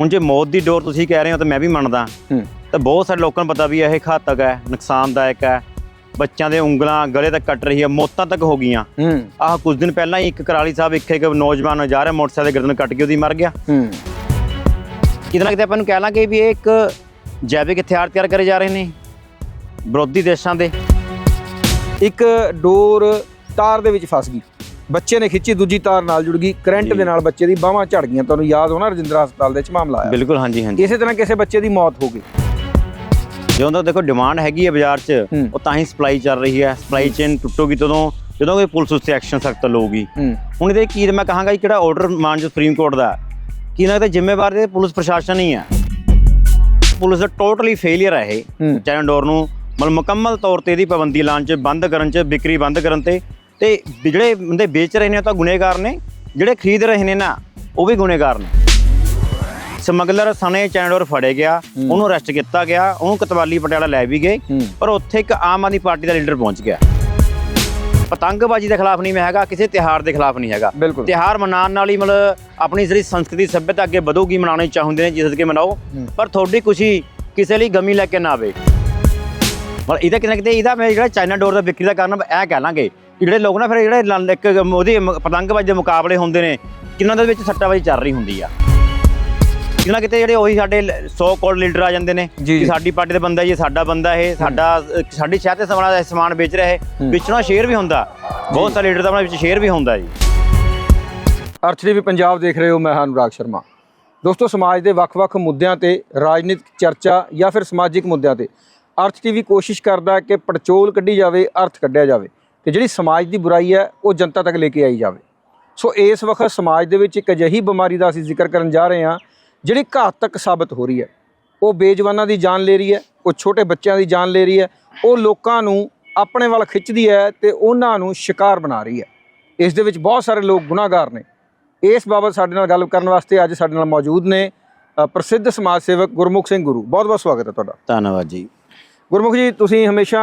ਹੁਣ ਜੇ ਮੌਤ ਦੀ ਡੋਰ ਤੁਸੀਂ ਕਹਿ ਰਹੇ ਹੋ ਤਾਂ ਮੈਂ ਵੀ ਮੰਨਦਾ। ਤਾਂ ਬਹੁਤ ਸਾਰੇ ਲੋਕਾਂ ਨੂੰ ਪਤਾ ਵੀ ਇਹ ਘਾਤਕ ਹੈ ਨੁਕਸਾਨਦਾਇਕ ਹੈ। ਬੱਚਿਆਂ ਦੇ ਉਂਗਲਾਂ ਗਲੇ ਤੱਕ ਕੱਟ ਰਹੀ ਹੈ ਮੌਤਾਂ ਤੱਕ ਹੋ ਗਈਆਂ। ਆਹ ਕੁਝ ਦਿਨ ਪਹਿਲਾਂ ਹੀ ਇੱਕ ਕਰਾਲੀ ਸਾਹਿਬ ਇੱਕ ਇੱਕ ਨੌਜਵਾਨ ਜਾ ਰਿਹਾ ਮੋਟਰਸਾਈਕਲ ਦੇ ਗਰਦਨ ਕੱਟ ਕੇ ਉਹਦੀ ਮਰ ਗਿਆ। ਕਿਤੇ ਨਾ ਕਿਤੇ ਆਪਾਂ ਨੂੰ ਕਹਿ ਲਾਂਗੇ ਵੀ ਇਹ ਇੱਕ ਜੈਵਿਕ ਹਥਿਆਰ ਤਿਆਰ ਕਰੇ ਜਾ ਰਹੇ ਨੇ ਵਿਰੋਧੀ ਦੇਸ਼ਾਂ ਦੇ। ਇੱਕ ਡੋਰ ਤਾਰ ਦੇ ਵਿੱਚ ਫਸ ਗਈ। ਬੱਚੇ ਨੇ ਖਿੱਚੀ ਦੂਜੀ ਤਾਰ ਨਾਲ ਜੁੜ ਗਈ। ਕਰੰਟ। ਦੇ ਨਾਲ ਬੱਚੇ ਦੀ ਬਾਹਾਂ ਝੜ ਗਈਆਂ। ਤੁਹਾਨੂੰ ਯਾਦ ਹੋਣਾ ਰਜਿੰਦਰਾ ਹਸਪਤਾਲ ਦੇ ਵਿੱਚ ਮਾਮਲਾ ਆਇਆ। ਬਿਲਕੁਲ ਹਾਂਜੀ ਹਾਂਜੀ। ਇਸੇ ਤਰ੍ਹਾਂ ਕਿਸੇ ਬੱਚੇ ਦੀ ਮੌਤ ਹੋ ਗਈ। ਜਦੋਂ ਤੱਕ ਦੇਖੋ ਡਿਮਾਂਡ ਹੈਗੀ ਹੈ ਬਾਜ਼ਾਰ 'ਚ। ਉਹ ਤਾਂ ਹੀ ਸਪਲਾਈ ਚੱਲ ਰਹੀ ਹੈ। ਸਪਲਾਈ ਚੇਨ ਟੁੱਟੂਗੀ ਤਦੋਂ ਜਦੋਂ ਕੋਈ ਪੁਲਿਸ ਉਸ ਤੇ ਐਕਸ਼ਨ ਸਖਤ ਲਊਗੀ। ਹੁਣ ਇਹਦੇ ਕੀ ਮੈਂ ਕਹਾਂਗਾ ਕਿ ਕਿਹੜਾ ਆਰਡਰ ਮਾਨਜੋ ਸੁਪਰੀਮ ਕੋਰਟ ਦਾ ਕੀ ਤੇ ਜ਼ਿੰਮੇਵਾਰ ਇਹ ਪੁਲਿਸ ਪ੍ਰਸ਼ਾਸਨ ਹੀ ਹੈ? ਪੁਲਿਸ ਦਾ ਟੋਟਲੀ ਫੇਲਿਅਰ ਹੈ ਇਹ। ਹੂੰ। ਚਾਈਨਾ ਡੋਰ ਨੂੰ ਮਤਲਬ ਮੁਕੰਮਲ ਤੌਰ ਤੇ ਇਹਦੀ ਪਾਬੰਦੀ ਲਾਉਣ 'ਚ ਬੰਦ ਕਰਨ 'ਚ ਵਿਕਰੀ ਬੰਦ ਕਰਨ ਤੇ ਤੇ ਜਿਹੜੇ ਬੰਦੇ ਵੇਚ ਰਹੇ ਨੇ ਉਹ ਤਾਂ ਗੁਨੇਗਾਰ ਨੇ ਜਿਹੜੇ ਖਰੀਦ ਰਹੇ ਨੇ ਨਾ ਉਹ ਵੀ ਗੁਨੇਗਾਰ ਨੇ। ਸਮਗਲਰ ਸਣੇ ਚਾਈਨਾ ਡੋਰ ਫੜੇ ਗਿਆ ਉਹਨੂੰ ਅਰੈਸਟ ਕੀਤਾ ਗਿਆ ਉਹਨੂੰ ਕਤਵਾਲੀ ਪਟਿਆਲਾ ਲੈ ਵੀ ਗਏ ਪਰ ਉੱਥੇ ਇੱਕ ਆਮ ਆਦਮੀ ਪਾਰਟੀ ਦਾ ਲੀਡਰ ਪਹੁੰਚ ਗਿਆ। ਪਤੰਗਬਾਜ਼ੀ ਦੇ ਖਿਲਾਫ ਨਹੀਂ ਮੈਂ ਹੈਗਾ ਕਿਸੇ ਤਿਹਾਰ ਦੇ ਖਿਲਾਫ ਨਹੀਂ ਹੈਗਾ। ਤਿਹਾਰ ਮਨਾਉਣ ਨਾਲ ਹੀ ਮਤਲਬ ਆਪਣੀ ਜਿਹੜੀ ਸੰਸਕ੍ਰਿਤੀ ਸੱਭਿਅਤਾ ਅੱਗੇ ਵਧੂਗੀ ਮਨਾਉਣੀ ਚਾਹੁੰਦੇ ਨੇ ਜਿਸ ਕੇ ਮਨਾਓ। ਪਰ ਤੁਹਾਡੀ ਖੁਸ਼ੀ ਕਿਸੇ ਲਈ ਗਮੀ ਲੈ ਕੇ ਨਾ ਆਵੇ। ਪਰ ਇਹਦਾ ਕਿਤੇ ਨਾ ਕਿਤੇ ਇਹਦਾ ਮੈਂ ਜਿਹੜਾ ਚਾਈਨਾ ਡੋਰ ਦਾ ਵਿਕਰੀ ਦਾ ਕਾਰਨ ਇਹ ਕਹਿ ਲਾਂਗੇ ਜਿਹੜੇ ਲੋਕ ਨਾ ਫਿਰ ਜਿਹੜੇ ਲੰ- ਇੱਕ ਉਹਦੀ ਮ- ਪਤੰਗਬਾਜ਼ੀ ਦੇ ਮੁਕਾਬਲੇ ਹੁੰਦੇ ਨੇ ਕਿਨਾਂ ਦੇ ਵਿੱਚ ਸੱਟਾਬਾਜ਼ੀ ਚੱਲ ਰਹੀ ਹੁੰਦੀ ਆ। ਕਿਤੇ ਨਾ ਕਿਤੇ ਜਿਹੜੇ ਉਹੀ ਸਾਡੇ 100 ਕੋਲ ਲੀਡਰ ਆ ਜਾਂਦੇ ਨੇ ਜੀ, ਜੀ। ਕਿ ਸਾਡੀ ਪਾਰਟੀ ਦਾ ਬੰਦਾ ਜੀ ਸਾਡਾ ਬੰਦਾ ਇਹ ਸਾਡਾ ਅ, ਸਾਡੀ ਸ਼ਹਿਰ ਤੇ ਸਮਾਨ ਸਮਾਨ ਵੇਚ ਰਿਹਾ ਇਹ ਵਿੱਚ ਸ਼ੇਅਰ ਵੀ ਹੁੰਦਾ। ਬਹੁਤ ਸਾਰੇ ਲੀਡਰ ਦਾ ਆਪਣਾ ਵਿੱਚ ਸ਼ੇਅਰ ਵੀ ਹੁੰਦਾ ਜੀ। ਅਰਥ ਟੀਵੀ ਪੰਜਾਬ ਦੇਖ ਰਹੇ ਹੋ ਮੈਂ ਹਾਂ ਅਨੁਰਾਗ ਸ਼ਰਮਾ। ਦੋਸਤੋ ਸਮਾਜ ਦੇ ਵੱਖ-ਵੱਖ ਮੁੱਦਿਆਂ ਤੇ ਰਾਜਨੀਤਿਕ ਚਰਚਾ ਜਾਂ ਫਿਰ ਸਮਾਜਿਕ ਮੁੱਦਿਆਂ ਤੇ ਅਰਥ ਟੀਵੀ ਕੋਸ਼ਿਸ਼ ਕਰਦਾ ਹੈ ਕਿ ਪੜਚੋਲ ਕੱਢੀ ਜਾਵੇ ਅਰਥ ਕੱਢਿਆ ਜਾਵੇ। ਤੇ ਜਿਹੜੀ ਸਮਾਜ ਦੀ ਬੁਰਾਈ ਹੈ, ਉਹ ਜਨਤਾ ਤੱਕ ਲੈ ਕੇ ਆਈ ਜਾਵੇ। ਸੋ ਇਸ ਵਕਤ ਸਮਾਜ ਦੇ ਵਿੱਚ ਇੱਕ ਅਜਿਹੀ ਬਿਮਾਰੀ ਦਾ ਅਸੀਂ ਜ਼ਿਕਰ ਕਰਨ ਜਾ ਰਹੇ ਹਾਂ, ਜਿਹੜੀ ਘਾਤਕ ਸਾਬਤ ਹੋ ਰਹੀ ਹੈ। ਉਹ ਬੇਜਵਾਨਾਂ ਦੀ ਜਾਨ ਲੈ ਰਹੀ ਹੈ, ਉਹ ਛੋਟੇ ਬੱਚਿਆਂ ਦੀ ਜਾਨ ਲੈ ਰਹੀ ਹੈ, ਉਹ ਲੋਕਾਂ ਨੂੰ ਆਪਣੇ ਵੱਲ ਖਿੱਚਦੀ ਹੈ ਤੇ ਉਹਨਾਂ ਨੂੰ ਸ਼ਿਕਾਰ ਬਣਾ ਰਹੀ ਹੈ। ਇਸ ਦੇ ਵਿੱਚ ਬਹੁਤ ਸਾਰੇ ਲੋਕ ਗੁਨਾਹਗਾਰ ਨੇ। ਇਸ ਬਾਬਤ ਸਾਡੇ ਨਾਲ ਗੱਲ ਕਰਨ ਵਾਸਤੇ ਅੱਜ ਸਾਡੇ ਨਾਲ ਮੌਜੂਦ ਨੇ ਪ੍ਰਸਿੱਧ ਸਮਾਜ ਸੇਵਕ ਗੁਰਮੁਖ ਸਿੰਘ ਗੁਰੂ। ਬਹੁਤ ਬਹੁਤ ਸਵਾਗਤ ਹੈ ਤੁਹਾਡਾ। ਧੰਨਵਾਦ ਜੀ। ਗੁਰਮੁਖ ਜੀ ਤੁਸੀਂ ਹਮੇਸ਼ਾ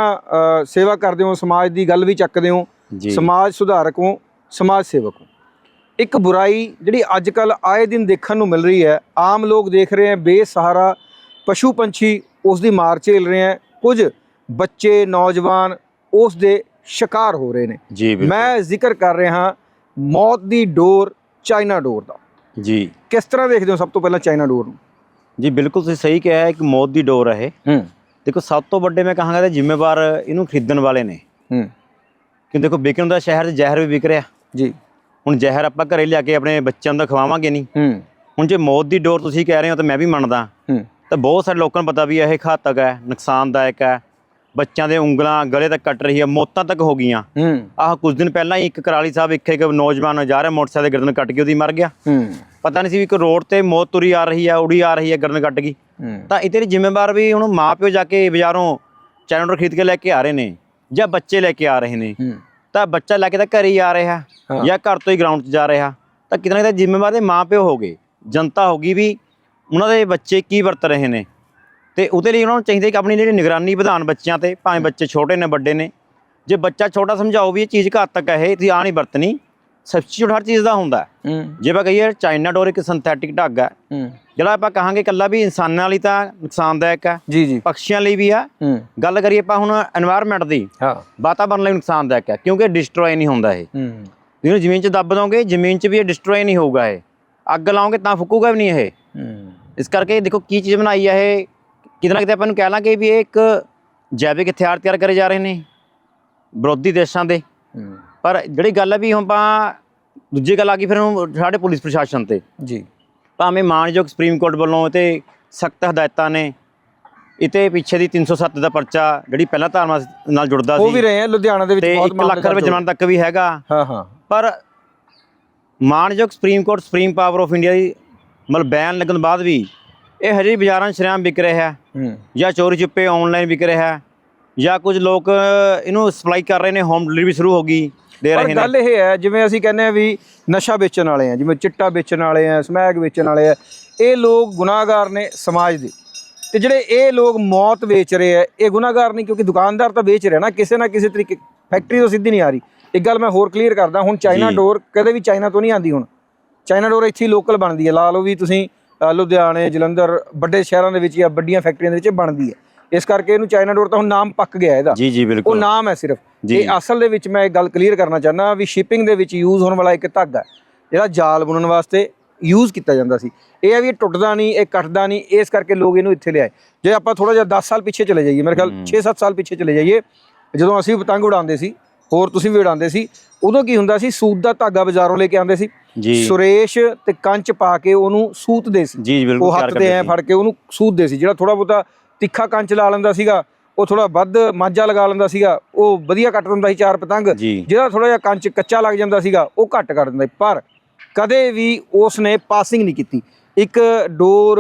ਸੇਵਾ ਕਰਦੇ ਹੋ ਸਮਾਜ ਦੀ ਗੱਲ ਵੀ ਚੱਕਦੇ ਹੋ ਸਮਾਜ ਸੁਧਾਰਕ ਹੋ ਸਮਾਜ ਸੇਵਕ ਹੋ। ਇੱਕ ਬੁਰਾਈ ਜਿਹੜੀ ਅੱਜ ਕੱਲ ਆਏ ਦਿਨ ਦੇਖਣ ਨੂੰ ਮਿਲ ਰਹੀ ਹੈ ਆਮ ਲੋਕ ਦੇਖ ਰਹੇ ਹੈ ਬੇਸਹਾਰਾ ਪਸ਼ੂ ਪੰਛੀ ਉਸ ਦੀ ਮਾਰ ਝੇਲ ਰਹੇ ਹੈ ਕੁਝ ਬੱਚੇ ਨੌਜਵਾਨ ਉਸ ਦੇ ਸ਼ਿਕਾਰ ਹੋ ਰਹੇ ਨੇ। ਮੈਂ ਜ਼ਿਕਰ ਕਰ ਰਿਹਾ ਹਾਂ ਮੌਤ ਦੀ ਡੋਰ ਚਾਈਨਾ ਡੋਰ ਦਾ। ਜੀ। ਕਿਸ ਤਰ੍ਹਾਂ ਦੇਖਦੇ ਹੋ ਸਭ ਤੋਂ ਪਹਿਲਾਂ ਚਾਈਨਾ ਡੋਰ ਨੂੰ? ਜੀ ਬਿਲਕੁਲ ਤੁਸੀਂ ਸਹੀ ਕਿਹਾ ਹੈ ਇੱਕ ਮੌਤ ਦੀ ਡੋਰ ਹੈ ਇਹ। ਹੂੰ। ਦੇਖੋ ਸਭ ਤੋਂ ਵੱਡੇ ਮੈਂ ਕਹਾਂਗਾ ਤੇ ਜ਼ਿੰਮੇਵਾਰ ਇਹਨੂੰ ਖਰੀਦਣ ਵਾਲੇ ਨੇ। ਹੂੰ। ਕਿ ਦੇਖੋ ਵਿਕਣ ਦਾ ਸ਼ਹਿਰ ਜ਼ਹਿਰ ਵੀ ਵਿਕ ਰਿਹਾ। ਜੀ। ਹੁਣ ਜ਼ਹਿਰ ਆਪਾਂ ਘਰੇ ਲਿਆ ਕੇ ਆਪਣੇ ਬੱਚਿਆਂ ਨੂੰ ਖਵਾਵਾਂਗੇ ਨਹੀਂ। ਹੂੰ। ਹੁਣ ਜੇ ਮੌਤ ਦੀ ਡੋਰ ਤੁਸੀਂ ਕਹਿ ਰਹੇ ਹੋ ਤਾਂ ਮੈਂ ਵੀ ਮੰਨਦਾ। ਹੂੰ। ਤਾਂ ਬਹੁਤ ਸਾਰੇ ਲੋਕਾਂ ਨੂੰ ਪਤਾ ਵੀ ਇਹ ਘਾਤਕ ਹੈ ਨੁਕਸਾਨਦਾਇਕ ਹੈ। ਬੱਚਿਆਂ ਦੇ ਉਂਗਲਾਂ ਗਲੇ ਤੱਕ ਕੱਟ ਰਹੀ ਹੈ ਮੌਤਾਂ ਤੱਕ ਹੋ ਗਈਆਂ। ਹੂੰ। ਆਹ ਕੁਝ ਦਿਨ ਪਹਿਲਾਂ ਹੀ ਇੱਕ ਕਰਾਲੀ ਸਾਹਿਬ ਇੱਕ ਇੱਕ ਨੌਜਵਾਨ ਜਾ ਰਿਹਾ ਮੋਟਰਸਾਈਕਲ ਦੇ ਗਰਦਨ ਕੱਟ ਕੇ ਉਹਦੀ ਮਰ ਗਿਆ। ਹੂੰ। ਪਤਾ ਨਹੀਂ ਸੀ ਵੀ ਇੱਕ ਰੋਡ ਤੇ ਮੌਤ ਤੁਰੀ ਆ ਰਹੀ ਹੈ ਉੜੀ ਆ ਰਹੀ ਹੈ ਗਰਦਨ ਕੱਟ ਗਈ। ਤਾਂ ਇਹਦੇ ਲਈ ਜ਼ਿੰਮੇਵਾਰ ਵੀ ਹੁਣ ਮਾਪਿਓ ਜਾ ਕੇ ਬਾਜ਼ਾਰੋਂ ਚੈਨਲ ਖਰੀਦ ਕੇ ਲੈ ਕੇ ਆ ਰਹੇ ਨੇ ਜਾਂ ਬੱਚੇ ਲੈ ਕੇ ਆ ਰਹੇ ਨੇ। ਤਾਂ ਬੱਚਾ ਲੈ ਕੇ ਤਾਂ ਘਰੇ ਹੀ ਆ ਰਿਹਾ। ਜਾਂ ਘਰ ਤੋਂ ਹੀ ਗਰਾਊਂਡ 'ਚ ਜਾ ਰਿਹਾ। ਤਾਂ ਕਿਤੇ ਨਾ ਕਿਤੇ ਜ਼ਿੰਮੇਵਾਰ ਦੇ ਮਾਪਿਓ ਹੋ ਗਏ। ਜਨਤਾ ਹੋ ਗਈ ਵੀ ਉਹਨਾਂ ਦੇ ਬੱਚੇ ਕੀ ਵਰਤ ਰਹੇ ਨੇ। ਤੇ ਉਹਦੇ ਲਈ ਉਹਨਾਂ ਨੂੰ ਚਾਹੀਦਾ ਕਿ ਆਪਣੀ ਜਿਹੜੀ ਨਿਗਰਾਨੀ ਵਧਾਉਣ ਬੱਚਿਆਂ ਤੇ ਭਾਵੇਂ ਬੱਚੇ ਛੋਟੇ ਨੇ ਵੱਡੇ ਨੇ। ਜੇ ਬੱਚਾ ਛੋਟਾ ਸਮਝਾਓ ਵੀ ਇਹ ਚੀਜ਼ ਘਾਤਕ ਹੈ ਇਹ ਤੁਸੀਂ ਆ ਨਹੀਂ ਵਰਤਣੀ। ਸਬਸਟੀਟਿਊਟ ਹਰ ਚੀਜ਼ ਦਾ ਹੁੰਦਾ ਜੇ ਆਪਾਂ ਕਹੀਏ ਚਾਈਨਾ ਡੋਰ ਇੱਕ ਸਿੰਥੈਟਿਕ ਧਾਗਾ ਹੈ। ਜਿਹੜਾ ਆਪਾਂ ਕਹਾਂਗੇ ਕੱਲਾ ਵੀ ਇਨਸਾਨਾਂ ਲਈ ਤਾਂ ਨੁਕਸਾਨਦਾਇਕ ਹੈ। ਜੀ ਜੀ। ਪਕਸ਼ੀਆਂ ਲਈ ਵੀ ਆ ਗੱਲ ਕਰੀਏ ਆਪਾਂ ਹੁਣ এনवायरमेंट ਦੀ ਹਾਂ। ਵਾਤਾਵਰਣ ਲਈ ਨੁਕਸਾਨਦਾਇਕ ਹੈ ਕਿਉਂਕਿ ਡਿਸਟਰੋਏ ਨਹੀਂ ਹੁੰਦਾ ਇਹ। ਇਹਨੂੰ ਜ਼ਮੀਨ 'ਚ ਦੱਬ ਦੋਗੇ ਜ਼ਮੀਨ 'ਚ ਵੀ ਇਹ ਡਿਸਟਰੋਏ ਨਹੀਂ ਹੋਊਗਾ ਇਹ। ਅੱਗ ਲਾਉਂਗੇ ਤਾਂ ਫੁੱਕੂਗਾ ਵੀ ਨਹੀਂ ਇਹ। ਇਸ ਕਰਕੇ ਦੇਖੋ ਕੀ ਚੀਜ਼ ਬਣਾਈ ਹੈ ਇਹ ਕਿਤੇ ਨਾ ਕਿਤੇ ਆਪਾਂ ਨੂੰ ਕਹਿ ਲਾਂਗੇ ਵੀ ਇਹ ਇੱਕ ਜੈਵਿਕ ਹਥਿਆਰ ਤਿਆਰ ਕਰੇ ਜਾ ਰਹੇ ਨੇ। ਵਿਰੋਧੀ ਦੇਸ਼ਾਂ ਦੇ। ਪਰ ਜਿਹੜੀ ਗੱਲ ਹੈ ਵੀ ਹੁਣ ਆਪਾਂ ਦੂਜੀ ਗੱਲ ਆ ਗਈ ਫਿਰ ਹੁਣ ਸਾਡੇ ਪੁਲਿਸ ਪ੍ਰਸ਼ਾਸਨ ਤੇ। ਜੀ। ਭਾਵੇਂ ਮਾਨਯੋਗ ਸੁਪਰੀਮ ਕੋਰਟ ਵੱਲੋਂ ਤੇ ਸਖਤ ਹਦਾਇਤਾਂ ਨੇ ਇਤੇ ਪਿੱਛੇ ਦੀ 307 ਦਾ ਪਰਚਾ ਜਿਹੜੀ ਪਹਿਲਾਂ ਧਾਰਮਾ ਨਾਲ ਜੁੜਦਾ ਉਹ ਵੀ ਸੀ ਰਹੇ ਆ ਲੁਧਿਆਣਾ ਦੇ ਵਿੱਚ ਬਹੁਤ 1 ਲੱਖ ਰੁਪਏ ਜਮਾਨਤ ਤੱਕ ਵੀ ਹੈਗਾ। ਹਾਂ ਹਾਂ। ਪਰ ਮਾਨਯੋਗ supreme court supreme power of India ਦੀ ਮਤਲਬ ਬੈਨ ਲੱਗਣ ਬਾਅਦ ਵੀ ਇਹ ਹਜੇ ਵੀ ਬਾਜ਼ਾਰਾਂ 'ਚ ਸ਼ਰੇਆਮ ਵਿਕ ਰਿਹਾ। ਹੂੰ। ਜਾਂ ਚੋਰੀ ਚੁੱਪੇ ਆਨਲਾਈਨ ਵਿਕ ਰਿਹਾ। ਹੈ ਜਾਂ ਕੁਝ ਲੋਕ ਇਹਨੂੰ ਸਪਲਾਈ ਕਰ ਰਹੇ ਨੇ ਹੋਮ ਡਿਲੀਵਰੀ ਸ਼ੁਰੂ ਹੋ ਗਈ ਦੇ ਰਹੇ ਨੇ। ਗੱਲ ਇਹ ਹੈ ਜਿਵੇਂ ਅਸੀਂ ਕਹਿੰਦੇ ਆ ਵੀ ਨਸ਼ਾ ਵੇਚਣ ਵਾਲੇ ਆ ਜਿਵੇਂ ਚਿੱਟਾ ਵੇਚਣ ਵਾਲੇ ਆ ਸਮੈਕ ਵੇਚਣ ਵਾਲੇ ਆ ਇਹ ਲੋਕ ਗੁਨਾਹਗਾਰ ਨੇ ਸਮਾਜ ਦੇ। ਤੇ ਜਿਹੜੇ ਇਹ ਲੋਕ ਮੌਤ ਵੇਚ ਰਹੇ ਆ ਇਹ ਗੁਨਾਹਗਾਰ ਨਹੀਂ ਕਿਉਂਕਿ ਦੁਕਾਨਦਾਰ ਤਾਂ ਵੇਚ ਰਿਹਾ ਨਾ ਕਿਸੇ ਨਾ ਕਿਸੇ ਤਰੀਕੇ ਫੈਕਟਰੀ ਤੋਂ ਸਿੱਧੀ ਨਹੀਂ ਆ ਰਹੀ। ਇੱਕ ਗੱਲ ਮੈਂ ਹੋਰ ਕਲੀਅਰ ਕਰਦਾ ਹੁਣ ਚਾਈਨਾ। ਡੋਰ ਕਦੇ ਵੀ ਚਾਈਨਾ ਤੋਂ ਨਹੀਂ ਆਂਦੀ ਹੁਣ। ਚਾਈਨਾ ਡੋਰ ਇੱਥੇ ਲੋਕਲ ਬਣਦੀ ਹੈ ਲਾ ਲਓ ਵੀ ਤੁਸੀਂ ਲੁਧਿਆਣੇ ਜਲੰਧਰ ਵੱਡੇ ਸ਼ਹਿਰਾਂ ਦੇ ਵਿੱਚ ਜਾਂ ਵੱਡੀਆਂ ਫੈਕਟਰੀਆਂ ਦੇ ਵਿੱਚ ਬਣਦੀ ਹੈ। ਇਸ ਕਰਕੇ ਇਹਨੂੰ ਚਾਈਨਾ ਡੋਰ ਤਾਂ ਹੁਣ ਨਾਮ ਪੱਕ ਗਿਆ ਇਹਦਾ। ਜੀ ਜੀ ਉਹ ਬਿਲਕੁਲ ਨਾਮ ਹੈ ਸਿਰਫ। ਇਹ ਅਸਲ ਦੇ ਵਿੱਚ ਮੈਂ ਇੱਕ ਗੱਲ ਕਲੀਅਰ ਕਰਨਾ ਚਾਹੁੰਦਾ ਵੀ ਸ਼ਿਪਿੰਗ ਦੇ ਵਿੱਚ ਯੂਜ਼ ਹੋਣ ਵਾਲਾ ਇੱਕ ਧਾਗਾ ਜਿਹੜਾ ਜਾਲ ਬੁਣਨ ਵਾਸਤੇ ਯੂਜ਼ ਕੀਤਾ ਜਾਂਦਾ ਸੀ। ਇਹ ਹੈ ਵੀ ਇਹ ਟੁੱਟਦਾ ਨਹੀਂ ਇਹ ਕੱਟਦਾ ਨਹੀਂ ਇਸ ਕਰਕੇ ਲੋਕ ਇਹਨੂੰ ਇੱਥੇ ਲਿਆਏ। ਜੇ ਆਪਾਂ ਥੋੜਾ ਜਿਹਾ 10 ਸਾਲ ਪਿੱਛੇ ਚਲੇ ਜਾਈਏ ਮੇਰੇ ਖਿਆਲ 6-7 ਸਾਲ ਪਿੱਛੇ ਚਲੇ ਜਾਈਏ ਜਦੋਂ ਅਸੀਂ ਪਤੰਗ ਉਡਾਉਂਦੇ ਸੀ ਹੋਰ ਤੁਸੀਂ ਵੀ ਉਡਾਉਂਦੇ ਸੀ ਉਦੋਂ ਕੀ ਹੁੰਦਾ ਸੀ ਸੂਤ ਦਾ ਧਾਗਾ ਬਾਜ਼ਾਰੋਂ ਲੈ ਕੇ ਆਉਂਦੇ ਸੀ। ਜੀ। ਸੁਰੇਸ਼ ਤੇ ਕੰਚ ਪਾ ਕੇ ਉਹਨੂੰ ਸੀ। ਜੀ ਜੀ ਬਿਲਕੁਲ ਉਹ ਹੱਥ ਤੇ ਐ ਫੜ ਕੇ ਉਹਨੂੰ ਸੂਤਦੇ ਸੀ ਜਿਹੜਾ ਥੋੜਾ ਬਹੁਤਾ ਤਿੱਖਾ ਕੰਚ ਲਾ ਲੈਂਦਾ ਸੀਗਾ ਉਹ ਥੋੜਾ ਵੱਧ ਮਾਂਜਾ ਲਗਾ ਲੈਂਦਾ ਸੀਗਾ ਉਹ ਵਧੀਆ ਕੱਟ ਦਿੰਦਾ ਸੀ ਚਾਰ ਪਤੰਗ ਜਿਹੜਾ ਥੋੜਾ ਜਿਹਾ ਕੰਚ ਕੱਚਾ ਲੱਗ ਜਾਂਦਾ ਸੀਗਾ ਉਹ ਘੱਟ ਕਰ ਦਿੰਦਾ। ਪਰ ਕਦੇ ਵੀ ਉਸ ਨੇ ਪਾਸਿੰਗ ਨਹੀਂ ਕੀਤੀ। ਇੱਕ ਡੋਰ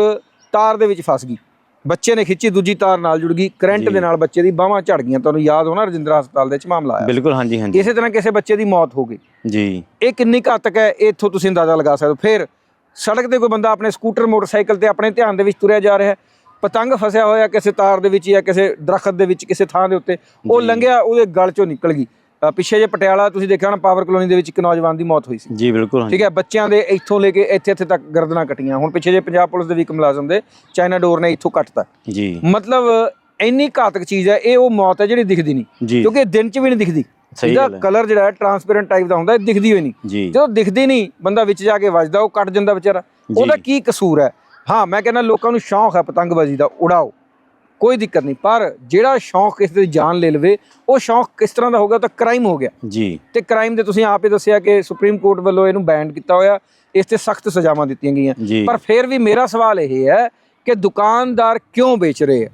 ਤਾਰ ਦੇ ਵਿੱਚ ਫਸ ਗਈ। ਬੱਚੇ ਨੇ ਖਿੱਚੀ ਦੂਜੀ ਤਾਰ ਨਾਲ ਜੁੜ ਗਈ। ਕਰੰਟ। ਦੇ ਨਾਲ ਬੱਚੇ ਦੀ ਬਾਹਾਂ ਝੜ ਗਈਆਂ। ਤੁਹਾਨੂੰ ਯਾਦ ਹੋਣਾ ਰਜਿੰਦਰਾ ਹਸਪਤਾਲ ਦੇ ਵਿੱਚ ਮਾਮਲਾ ਆਇਆ। ਬਿਲਕੁਲ ਹਾਂਜੀ ਹਾਂਜੀ। ਇਸੇ ਤਰ੍ਹਾਂ ਕਿਸੇ ਬੱਚੇ ਦੀ ਮੌਤ ਹੋ ਗਈ। ਜੀ। ਇਹ ਕਿੰਨੀ ਘਾਤਕ ਹੈ ਇੱਥੋਂ ਤੁਸੀਂ ਅੰਦਾਜ਼ਾ ਲਗਾ ਸਕਦੇ ਹੋ। ਫਿਰ ਸੜਕ ਤੇ ਕੋਈ ਬੰਦਾ ਆਪਣੇ ਸਕੂਟਰ ਮੋਟਰਸਾਈਕਲ ਤੇ ਆਪਣੇ ਧਿਆਨ ਦੇ ਵਿੱਚ ਤੁਰਿਆ ਜਾ ਰਿਹਾ ਹੈ। ਪਤੰਗ ਫਸਿਆ ਹੋਇਆ ਕਿਸੇ ਤਾਰ ਦੇ ਵਿੱਚ ਜਾਂ ਕਿਸੇ ਦਰਖਤ ਦੇ ਵਿੱਚ ਕਿਸੇ ਥਾਂ ਦੇ ਉੱਤੇ ਉਹ। ਲੰਘਿਆ ਉਹਦੇ ਗਲ ਚੋਂ ਨਿਕਲ ਗਈ। ਪਿੱਛੇ ਜੇ ਪਟਿਆਲਾ ਤੁਸੀਂ ਦੇਖਿਆ ਹੋਣਾ ਪਾਵਰ ਕਲੋਨੀ ਦੇ ਵਿੱਚ ਇੱਕ ਨੌਜਵਾਨ ਦੀ ਮੌਤ ਹੋਈ ਸੀ। ਜੀ ਬਿਲਕੁਲ ਠੀਕ ਹੈ ਬੱਚਿਆਂ ਦੇ ਇੱਥੋਂ ਲੈ ਕੇ ਇੱਥੇ ਇੱਥੇ ਤੱਕ ਗਰਦਨਾਂ ਕੱਟੀਆਂ। ਹੁਣ ਪਿੱਛੇ ਜੇ ਪੰਜਾਬ ਪੁਲਿਸ ਦੇ ਵੀ ਇੱਕ ਮੁਲਾਜ਼ਮ ਦੇ ਚਾਈਨਾ ਡੋਰ ਨੇ ਇੱਥੋਂ ਕੱਟਤਾ। ਜੀ। ਮਤਲਬ ਇੰਨੀ ਘਾਤਕ ਚੀਜ਼ ਹੈ ਇਹ ਉਹ ਮੌਤ ਹੈ ਜਿਹੜੀ ਦਿਖਦੀ ਨਹੀਂ। ਕਿਉਂਕਿ ਦਿਨ 'ਚ ਵੀ ਨਹੀਂ ਦਿਖਦੀ। ਇਹਦਾ ਕਲਰ ਜਿਹੜਾ ਹੈ ਟਰਾਂਸਪੇਰੈਂਟ ਟਾਈਪ ਦਾ ਹੁੰਦਾ ਇਹ ਦਿਖਦੀ ਹੋਈ ਨਹੀਂ। ਜਦੋਂ ਦਿਖਦੀ ਨਹੀਂ ਬੰਦਾ ਵਿੱਚ ਜਾ ਕੇ ਵੱਜਦਾ ਉਹ ਕੱਟ ਜਾਂਦਾ ਵਿਚਾਰਾ। ਉਹਦਾ ਕੀ ਕਸੂਰ ਹੈ? ਹਾਂ ਮੈਂ ਕਹਿੰਦਾ ਲੋਕਾਂ ਨੂੰ ਸ਼ੌਂਕ ਹੈ ਪਤੰਗਬਾਜ਼ੀ ਦਾ ਉਡਾਓ। ਕੋਈ ਦਿੱਕਤ ਨਹੀਂ ਪਰ ਜਿਹੜਾ ਸ਼ੌਂਕ ਕਿਸੇ ਦੀ ਜਾਨ ਲੈ ਲਵੇ ਉਹ ਸ਼ੌਂਕ ਕਿਸ ਤਰ੍ਹਾਂ ਦਾ ਹੋਗਾ ਤਾਂ ਕ੍ਰਾਈਮ ਹੋ ਗਿਆ। ਜੀ। ਤੇ ਕ੍ਰਾਈਮ ਦੇ ਤੁਸੀਂ ਆਪੇ ਦੱਸਿਆ ਕਿ ਸੁਪਰੀਮ ਕੋਰਟ ਵੱਲੋਂ ਇਹਨੂੰ ਬੈਨ ਕੀਤਾ ਹੋਇਆ ਇਸ ਤੇ ਸਖਤ ਸਜ਼ਾਵਾਂ ਦਿੱਤੀਆਂ ਗਈਆਂ। ਪਰ ਫਿਰ ਵੀ ਮੇਰਾ ਸਵਾਲ ਇਹ ਹੈ ਕਿ ਦੁਕਾਨਦਾਰ ਕਿਉਂ ਵੇਚ ਰਹੇ ਹੈ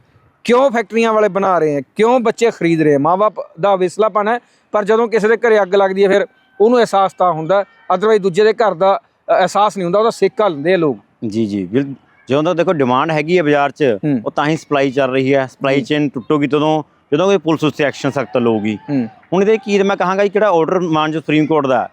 ਕਿਉਂ ਫੈਕਟਰੀਆਂ ਵਾਲੇ ਬਣਾ ਰਹੇ ਹੈ ਕਿਉਂ ਬੱਚੇ ਖਰੀਦ ਰਹੇ ਹੈ ਮਾਪੇ ਦਾ ਵਿਸਲਾਪਨ ਹੈ ਪਰ ਜਦੋਂ ਕਿਸੇ ਦੇ ਘਰੇ ਅੱਗ ਲੱਗਦੀ ਹੈ ਫਿਰ ਉਹਨੂੰ ਅਹਿਸਾਸ ਤਾਂ ਹੁੰਦਾ ਅਦਰਵਾਈਜ਼ ਦੂਜੇ ਦੇ ਘਰ ਦਾ ਅਹਿਸਾਸ ਨਹੀਂ ਹੁੰਦਾ ਉਹਦਾ ਸੇਕਾ ਲੈਂਦੇ ਆ ਲੋਕ। ਜੀ ਜੀ ਬਿਲ ਜਦੋਂ ਤੱਕ ਦੇਖੋ ਡਿਮਾਂਡ ਹੈਗੀ ਹੈ ਬਾਜ਼ਾਰ 'ਚ। ਉਹ ਤਾਂ ਹੀ ਸਪਲਾਈ ਚੱਲ ਰਹੀ ਹੈ। ਸਪਲਾਈ ਚੇਨ ਟੁੱਟੂਗੀ ਤਦੋਂ ਜਦੋਂ ਕੋਈ ਪੁਲਿਸ ਉਸ ਤੇ ਐਕਸ਼ਨ ਸਖਤ ਲਊਗੀ। ਹੁਣ ਇਹਦੇ ਕੀ ਮੈਂ ਕਹਾਂਗਾ ਜਿਹੜਾ ਆਰਡਰ ਮਾਨਜੋ ਸੁਪਰੀਮ ਕੋਰਟ ਦਾ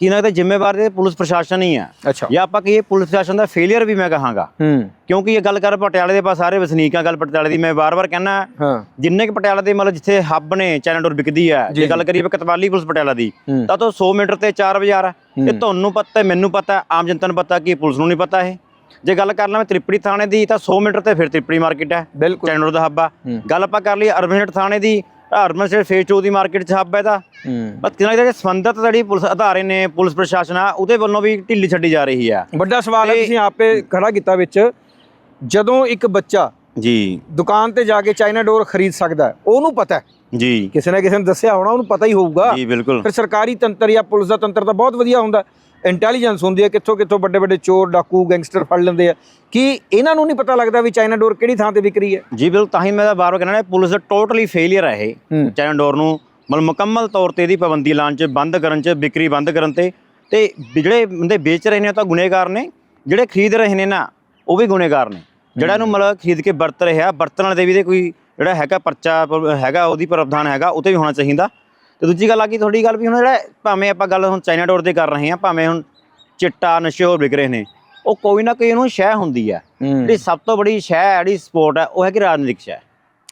ਕੀ ਨਾ ਤੇ ਜ਼ਿੰਮੇਵਾਰ ਇਹ ਪੁਲਿਸ ਪ੍ਰਸ਼ਾਸਨ ਹੀ ਅੱਛਾ। ਜਾਂ ਆਪਾਂ ਕਹੀਏ ਪੁਲਿਸ ਪ੍ਰਸ਼ਾਸਨ ਦਾ ਫੇਲਿਅਰ ਵੀ ਮੈਂ ਕਹਾਂਗਾ। ਹੂੰ। ਕਿਉਂਕਿ ਇਹ ਗੱਲ ਕਰ ਪਟਿਆਲੇ ਦੇ ਪਾਸ ਸਾਰੇ ਵਸਨੀਕਾਂ ਗੱਲ ਪਟਿਆਲੇ ਦੀ ਮੈਂ ਵਾਰ-ਵਾਰ ਕਹਿਣਾ ਹਾਂ। ਜਿੰਨੇ ਕਿ ਪਟਿਆਲਾ ਦੇ ਮਤਲਬ ਜਿੱਥੇ ਹੱਬ ਨੇ ਚਾਈਨਾ ਡੋਰ ਵਿਕਦੀ ਹੈ ਜੀ, ਗੱਲ। ਕਰੀਏ ਕਤਵਾਲੀ ਪੁਲਿਸ ਪਟਿਆਲਾ ਦੀ ਤਾਂ ਤੋਂ 100 ਮੀਟਰ ਤੇ 4 ਬਾਜ਼ਾਰ ਹੈ। ਇਹ। ਤੁਹਾਨੂੰ ਪਤਾ ਹੈ ਮੈਨੂੰ ਪਤਾ ਆਮ ਜਨਤਾ ਨੂੰ ਪਤਾ ਕਿ ਪੁਲਿਸ ਨੂੰ ਨਹੀਂ ਪਤਾ ਇਹ। ਜੇ ਗੱਲ ਕਰ ਲਵਾਂ ਤ੍ਰਿਪੜੀ ਥਾਣੇ ਦੀ ਤਾਂ 100 ਮੀਟਰ ਤੇ ਫਿਰ ਤ੍ਰਿਪੜੀ ਮਾਰਕੀਟ ਹੈ ਬਿਲਕੁਲ। ਚਾਈਨਾ ਡੋਰ ਦਾ ਹੱਬ ਆ। ਗੱਲ ਆਪਾਂ ਕਰ ਲਈ ਅਰਬਨ ਥਾਣੇ ਦੀ ਅਰਬਨ ਸਟੇਟ ਫੇਸ 2 ਦੀ ਮਾਰਕੀਟ 'ਚ ਹੱਬ ਹੈ ਤਾਂ ਬਸ ਕਿਨਾਂ ਜਿਹੜੇ ਸੰਬੰਧਤ ਜਿਹੜੀ ਪੁਲਿਸ ਅਧਾਰੇ ਨੇ ਪੁਲਿਸ ਪ੍ਰਸ਼ਾਸਨ ਆ ਉਹਦੇ ਵੱਲੋਂ ਵੀ ਢਿੱਲੀ ਛੱਡੀ ਜਾ ਰਹੀ ਹੈ ਵੱਡਾ ਸਵਾਲ ਹੈ ਤੁਸੀਂ ਆਪੇ ਖੜਾ ਕੀਤਾ ਵਿੱਚ ਜਦੋਂ ਇੱਕ ਬੱਚਾ ਜੀ। ਦੁਕਾਨ ਤੇ ਜਾ ਕੇ ਚਾਈਨਾ ਡੋਰ ਖਰੀਦ ਸਕਦਾ ਉਹਨੂੰ ਪਤਾ ਹੈ। ਜੀ। ਕਿਸੇ ਨਾ ਕਿਸੇ ਨੇ ਦੱਸਿਆ ਹੋਣਾ ਉਹਨੂੰ ਪਤਾ ਹੀ ਹੋਊਗਾ। ਜੀ ਬਿਲਕੁਲ। ਫਿਰ ਸਰਕਾਰੀ ਤੰਤਰ ਜਾਂ ਪੁਲਿਸ ਦਾ ਤੰਤਰ ਤਾਂ ਬਹੁਤ ਵਧੀਆ ਹੁੰਦਾ। ਇੰਟੈਲੀਜੈਂਸ ਹੁੰਦੀ ਹੈ ਕਿੱਥੋਂ ਕਿੱਥੋਂ ਵੱਡੇ ਵੱਡੇ ਚੋਰ ਡਾਕੂ ਗੈਂਗਸਟਰ ਫੜ ਲੈਂਦੇ ਆ। ਕੀ ਇਹਨਾਂ ਨੂੰ ਨਹੀਂ ਪਤਾ ਲੱਗਦਾ ਵੀ ਚਾਈਨਾ ਡੋਰ ਕਿਹੜੀ ਥਾਂ ਤੇ ਵਿਕ ਰਹੀ ਹੈ? ਜੀ ਬਿਲਕੁਲ ਤਾਂ ਹੀ ਮੈਂ ਤਾਂ ਬਾਰ-ਬਾਰ ਕਹਿਣਾ ਪੁਲਿਸ ਦਾ ਟੋਟਲੀ ਫੇਲਿਅਰ ਹੈ ਇਹ ਚਾਈਨਾ ਡੋਰ ਨੂੰ। ਮਤਲਬ ਮੁਕੰਮਲ ਤੌਰ ਤੇ ਇਹਦੀ ਪਾਬੰਦੀ ਲਾਉਣ 'ਚ ਬੰਦ ਕਰਨ 'ਚ ਵਿਕਰੀ ਬੰਦ ਕਰਨ ਤੇ। ਤੇ ਜਿਹੜੇ ਬੰਦੇ ਵੇਚ ਰਹੇ ਨੇ ਉਹ ਤਾਂ ਗੁਨੇਗਾਰ ਨੇ। ਜਿਹੜੇ ਖਰੀਦ ਰਹੇ ਨੇ ਨਾ ਉਹ ਵੀ ਗੁਨੇਗਾਰ ਨੇ। ਜਿਹੜਾ ਇਹਨੂੰ ਮਤਲਬ ਖਰੀਦ ਕੇ ਵਰਤ ਰਿਹਾ ਵਰਤਣ ਵਾਲੇ ਦੇ ਵੀ ਤੇ ਕੋਈ ਜਿਹੜਾ ਹੈਗਾ ਪਰਚਾ ਹੈਗਾ ਉਹਦੀ ਪ੍ਰਾਵਧਾਨ ਹੈਗਾ ਉਹ ਤੇ ਵੀ ਹੋਣਾ ਚਾਹੀਦਾ। ਤੇ ਦੂਜੀ ਗੱਲ ਆ ਗਈ ਤੁਹਾਡੀ ਗੱਲ ਵੀ ਹੁਣ ਜਿਹੜਾ ਭਾਵੇਂ ਆਪਾਂ ਗੱਲ ਹੁਣ ਚਾਈਨਾ ਡੋਰ ਤੇ ਕਰ ਰਹੇ ਹਾਂ ਭਾਵੇਂ ਹੁਣ ਚਿੱਟਾ ਨਸ਼ੇ ਹੋਰ ਵਿਕ ਰਹੇ ਨੇ ਉਹ ਕੋਈ ਨਾ ਕੋਈ ਉਹਨੂੰ ਸ਼ੈ ਹੁੰਦੀ ਹੈ। ਜਿਹੜੀ ਸਭ ਤੋਂ ਬੜੀ ਸ਼ੈ ਹੈ ਜਿਹੜੀ ਸਪੋਰਟ ਹੈ ਉਹ ਹੈ ਕਿ ਰਾਜਨੀਤਿਕ ਸ਼ੈ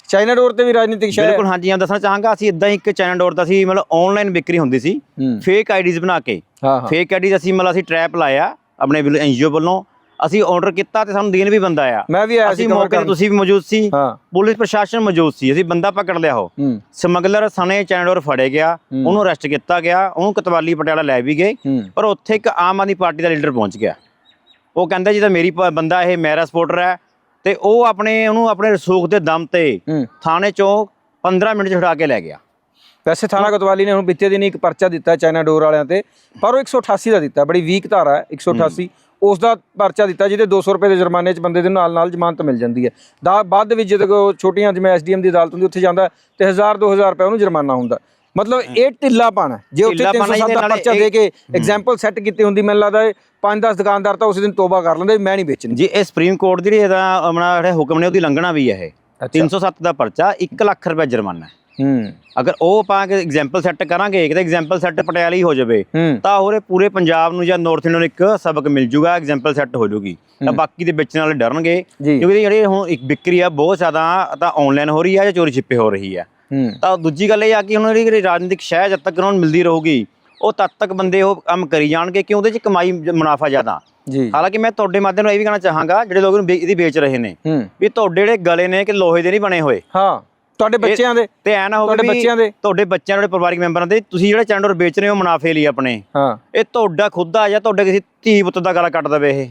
ਚਾਈਨਾ ਡੋਰ ਤੇ ਵੀ ਰਾਜਨੀਤਿਕ ਸ਼ਹਿਰ ਬਿਲਕੁਲ ਹਾਂਜੀ ਹਾਂ ਦੱਸਣਾ ਚਾਹਾਂਗਾ ਅਸੀਂ ਇਦਾਂ ਹੀ ਇੱਕ ਚਾਈਨਾ ਡੋਰ ਦਾ ਸੀ ਮਤਲਬ ਆਨਲਾਈਨ ਵਿਕਰੀ ਹੁੰਦੀ ਸੀ। ਫੇਕ ਆਈਡੀਜ਼ ਬਣਾ ਕੇ। ਫੇਕ ਆਈਡੀਜ਼ ਅਸੀਂ ਮਤਲਬ ਅਸੀਂ ਟਰੈਪ ਲਾਇਆ ਆਪਣੇ ਐਨਜੀਓ ਵੱਲੋਂ। ਅਸੀਂ ਆਰਡਰ ਕੀਤਾ ਤੇ ਸਾਨੂੰ ਦੇਣ ਵੀ ਬੰਦਾ ਆਇਆ। ਮੈਂ ਵੀ ਆਇਆ ਸੀ ਅਸੀਂ cover ਮੌਕੇ ਤੇ ਕਰਨ। ਤੁਸੀਂ ਵੀ ਮੌਜੂਦ ਸੀ। ਹਾਂ। ਪੁਲਿਸ ਪ੍ਰਸ਼ਾਸਨ ਮੌਜੂਦ ਸੀ। ਅਸੀਂ ਬੰਦਾ ਪਕੜ ਲਿਆ ਉਹ। ਹੂੰ। ਸਮਗਲਰ ਸਣੇ ਚਾਈਨਾ ਡੋਰ ਫੜੇ ਗਿਆ। ਹੂੰ। ਉਹਨੂੰ ਅਰੈਸਟ ਕੀਤਾ ਗਿਆ। ਉਹਨੂੰ ਕਤਵਾਲੀ ਪਟਿਆਲਾ ਲੈ ਵੀ ਗਏ। ਹੂੰ। ਪਰ ਉੱਥੇ ਇੱਕ ਆਮ ਆਦਮੀ ਪਾਰਟੀ ਦਾ ਲੀਡਰ ਪਹੁੰਚ ਗਿਆ। ਉਹ ਕਹਿੰਦਾ ਜੀ ਤਾਂ ਮੇਰੀ ਪ- ਬੰਦਾ ਇਹ ਮੇਰਾ ਸਪੋਰਟਰ ਹੈ। ਤੇ ਉਹ ਆਪਣੇ ਉਹਨੂੰ ਆਪਣੇ ਰਸੂਖ ਦੇ ਦਮ ਤੇ ਹੂੰ। ਥਾਣੇ ਚੋਂ 15 ਮਿੰਟ 'ਚ ਛੁਡਾ ਕੇ ਲੈ ਗਿਆ। ਵੈਸੇ ਥਾਣਾ ਕੋਤਵਾਲੀ ਨੇ ਹੁਣ ਬੀਤੇ ਦਿਨ ਇੱਕ ਪਰਚਾ ਦਿੱਤਾ ਚਾਈਨਾ ਡੋਰ ਵਾਲਿਆਂ ਤੇ। ਪਰ ਉਹ 188 ਦਾ ਦਿੱਤਾ। ਬੜੀ ਵੀਕ ਧਾਰਾ ਹੈ। 188 ਉਸ ਦਾ ਪਰਚਾ ਦਿੱਤਾ ਜਿਹਦੇ 200 ਰੁਪਏ ਦੇ ਜੁਰਮਾਨੇ 'ਚ ਬੰਦੇ ਦੇ ਨਾਲ ਨਾਲ ਜ਼ਮਾਨਤ ਮਿਲ ਜਾਂਦੀ ਹੈ। ਦਾ ਬਾਅਦ ਦੇ ਵਿੱਚ ਜਦੋਂ ਛੋਟੀਆਂ ਜਿਵੇਂ ਐਸਡੀਐਮ ਦੀ ਅਦਾਲਤ ਹੁੰਦੀ ਉੱਥੇ ਜਾਂਦਾ ਤੇ 1000 2000 ਰੁਪਏ ਉਹਨੂੰ ਜੁਰਮਾਨਾ ਹੁੰਦਾ। ਮਤਲਬ ਇਹ ਢਿੱਲਾਪਣ ਹੈ। ਜੇ ਉੱਥੇ ਢਿੱਲਾਪਣ ਹੈ 307 ਦਾ ਪਰਚਾ ਦੇ ਕੇ ਐਗਜ਼ਾਮਪਲ ਸੈੱਟ ਕੀਤੀ ਹੁੰਦੀ ਮੈਨੂੰ ਲੱਗਦਾ 5-10 ਦੁਕਾਨਦਾਰ ਤਾਂ ਉਸ ਦਿਨ ਤੋਬਾ ਕਰ ਲੈਂਦੇ ਮੈਂ ਨਹੀਂ ਵੇਚਣੀ। ਜੀ ਇਹ ਸੁਪਰੀਮ ਕੋਰਟ ਦੀ ਜਿਹੜੀ ਇਹਦਾ ਆਪਣਾ ਜਿਹੜਾ ਹੁਕਮ ਨੇ ਉਹਦੀ ਲੰਘਣਾ ਵੀ ਹੈ ਇਹ। 307 ਦਾ ਪਰਚਾ 1 ਲੱਖ ਰੁਪਏ ਜੁਰਮਾਨਾ ਹੈ। ਹੂੰ। ਅਗਰ ਉਹ ਆਪਾਂ ਐਗਜ਼ਾਮਪਲ ਸੈੱਟ ਕਰਾਂਗੇ ਕਿਤੇ ਐਗਜ਼ਾਮਪਲ ਸੈੱਟ ਪਟਿਆਲਾ ਹੀ ਜਾਵੇ ਤਾਂ ਹੋਰੇ ਪੂਰੇ ਪੰਜਾਬ ਨੂੰ ਜਾਂ ਨਾਰਥ ਇੰਡੀਆ ਨੂੰ ਇੱਕ ਸਬਕ ਮਿਲ ਜੂਗਾ ਐਗਜ਼ਾਮਪਲ ਸੈੱਟ ਹੋ ਜੂਗੀ। ਤਾਂ ਬਾਕੀ ਦੇ ਵੇਚਣ ਵਾਲੇ ਡਰਨਗੇ ਕਿਉਂਕਿ ਜਿਹੜੀ ਹੁਣ ਇੱਕ ਵਿਕਰੀ ਆ ਬਹੁਤ ਜ਼ਿਆਦਾ ਤਾਂ ਆਨਲਾਈਨ ਹੋ ਰਹੀ ਹੈ ਜਾਂ ਚੋਰੀ ਛਿੱਪੇ ਹੋ ਰਹੀ ਹੂੰ। ਤਾਂ ਦੂਜੀ ਗੱਲ ਇਹ ਆ ਕਿ ਹੁਣ ਜਿਹੜੀ ਰਾਜਨੀਤਿਕ ਸ਼ਹਿ ਜਦ ਤੱਕ ਉਹਨਾਂ ਨੂੰ ਮਿਲਦੀ ਰਹੂਗੀ ਉਹ ਤਦ ਤੱਕ ਬੰਦੇ ਉਹ ਕੰਮ ਕਰੀ ਜਾਣਗੇ ਕਿ ਉਹਦੇ 'ਚ ਕਮਾਈ ਮੁਨਾਫਾ ਜ਼ਿਆਦਾ। ਜੀ। ਹਾਲਾਂਕਿ ਮੈਂ ਤੁਹਾਡੇ ਮਾਧਿਅਮ ਨਾਲ ਇਹ ਵੀ ਕਹਿਣਾ ਚਾਹਾਂਗਾ ਜਿਹੜੇ ਲੋਕ ਇਹਦੀ ਵੇਚ ਰਹੇ ਨੇ ਵੀ ਤੁਹਾਡੇ ਜਿਹੜੇ ਗਲੇ ਨੇ ਕਿ ਲੋਹੇ ਦੇ ਨਹੀਂ ਬਣੇ ਹੋਏ। ਹਾਂ। ਤੁਹਾਡੇ ਬੱਚਿਆਂ ਦੇ ਤੇ ਐ ਨਾ ਹੋਵੇ ਤੁਹਾਡੇ ਬੱਚਿਆਂ ਦੇ। ਤੁਹਾਡੇ ਬੱਚਿਆਂ ਦੇ ਪਰਿਵਾਰਿਕ ਮੈਂਬਰਾਂ ਦੇ ਤੁਸੀਂ ਜਿਹੜਾ ਚੈਨਲ ਵੇਚ ਰਹੇ ਹੋ ਮੁਨਾਫੇ ਲਈ ਆਪਣੇ। ਹਾਂ। ਇਹ ਤੁਹਾਡਾ ਖੁਦ ਦਾ ਜਾਂ ਤੁਹਾਡੇ ਕਿਸੇ ਧੀ ਪੁੱਤ ਦਾ ਗਲਾ ਕੱਟ ਦਵੇ ਇਹ?